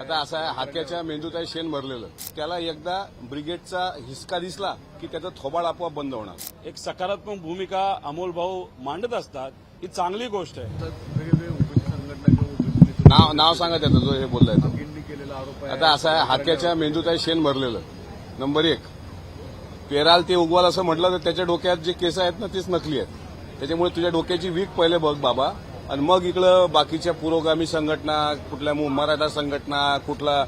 आता असं आहे हाक्याच्या मेंदूत आहे शेण भरलेलं. त्याला एकदा ब्रिगेडचा हिसका दिसला की त्याचं थोबाड आपोआप बंद होणार. एक सकारात्मक भूमिका अमोल भाऊ मांडत असतात ही चांगली गोष्ट आहे. नाव नाव सांगा त्याचं जो हे बोललाय तो. आता असं आहे हाक्याच्या मेंदूत आहे शेण भरलेलं. नंबर एक. पेराल ते उगवाल असं म्हटलं तर त्याच्या डोक्यात जे केस आहेत ना तेच नकली आहेत. त्याच्यामुळे तुझ्या डोक्याची वीक पहिले बघ बाबा. आणि मग इकडं बाकीच्या पुरोगामी संघटना कुठल्या मु- मराठा संघटना कुठला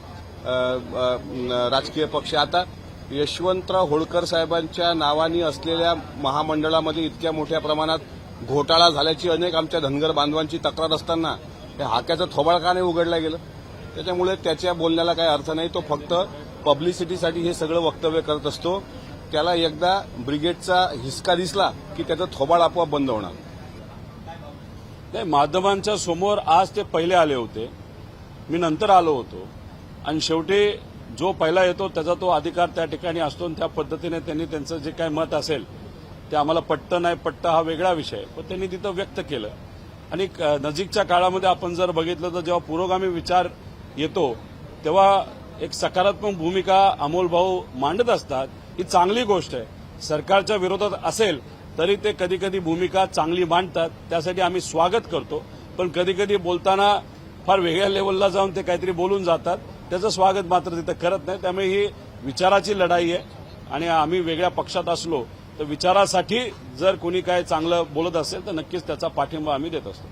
राजकीय पक्ष. आता यशवंतराव होळकर साहेबांच्या नावानी असलेल्या महामंडळामध्ये इतक्या मोठ्या प्रमाणात घोटाळा झाल्याची अनेक आमच्या धनगर बांधवांची तक्रार असताना हे हाक्याचं थोबाळ का नाही उघडलं गेलं? त्याच्यामुळे त्याच्या बोलण्याला काही अर्थ नाही. तो फक्त पब्लिसिटीसाठी हे सगळं वक्तव्य करत असतो. त्याला एकदा ब्रिगेडचा हिसका दिसला की त्याचं थोबाळ आपोआप बंद होणार. नाही माध्यमांच्या समोर आज ते पहिले आले होते. मी नंतर आलो होतो. आणि शेवटी जो पहिला येतो त्याचा तो अधिकार त्या ठिकाणी असतो आणि त्या पद्धतीने त्यांनी त्यांचं जे काही मत असेल ते आम्हाला पटतं नाही पटतं हा वेगळा विषय. पण त्यांनी तिथं व्यक्त केलं. आणि क- नजीकच्या काळामध्ये आपण जर बघितलं तर जेव्हा पुरोगामी विचार येतो तेव्हा एक सकारात्मक भूमिका अमोल भाऊ मांडत असतात. ही चांगली गोष्ट आहे. सरकारच्या विरोधात असेल तरी ते कधी कधी भूमिका चांगली मांडतात त्यासाठी आम्ही स्वागत करतो. पण कधी कधी बोलताना फार वेगळ्या लेवलला जाऊन ते काहीतरी बोलून जातात. त्याचं स्वागत मात्र तिथं करत नाही. त्यामुळे ही विचाराची लढाई आहे. आणि आम्ही वेगळ्या पक्षात असलो तर विचारासाठी जर कोणी काय चांगलं बोलत असेल तर नक्कीच त्याचा पाठिंबा आम्ही देत असतो.